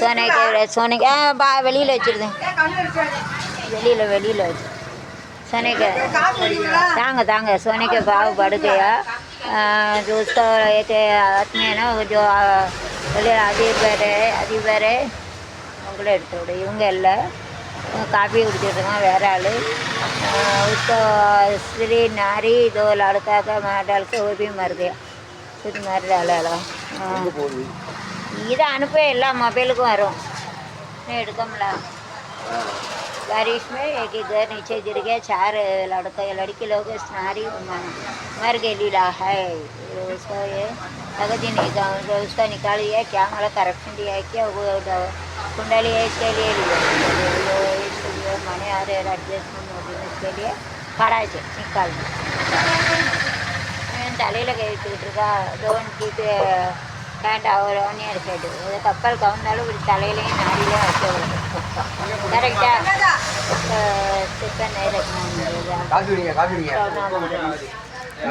சோனைக்கு சோனைக்கு ஆ பா வெளியில் வச்சுருந்தேன் வெளியில் வெளியில் வச்சு सोने के तांग तांग सोने के भाव बढ़ गया आ, जो उसका एक आदमी है ना वो जो आ, बोले आदि பேர் அதி பேர் உங்களே எடுத்து விடு இவங்க இல்லை இவங்க காஃபி குடிச்சிருக்காங்க வேற ஆள் उसको स्त्री नारी दो लड़का का मार डाल के वो भी मर गया खुद मर डाला हाँ இதை அனுப்ப எல்லா மொபைலுக்கும் வரும் இன்னும் எடுக்க முடியல बारिश में एक ही घर नीचे गिर गया चार लड़का लड़की लोग नारी मर गई लीला है उसको ये कागज नहीं था उनको उसका निकाल दिया क्या मतलब करप्शन दिया है क्या वो ड- कुंडली है इसके लिए लिया वो इसके लिए मनी आ रहे एडजस्टमेंट इसके लिए खड़ा है निकाल தலையில் கேட்டுக்கிட்டு இருக்கா tone keep hand over on ear head கப்பல் கவுந்தாலும் இப்படி தலையிலையும் நாடிலையும் வைக்க கரெக்டாக ஸ்டெப்பை நேரம்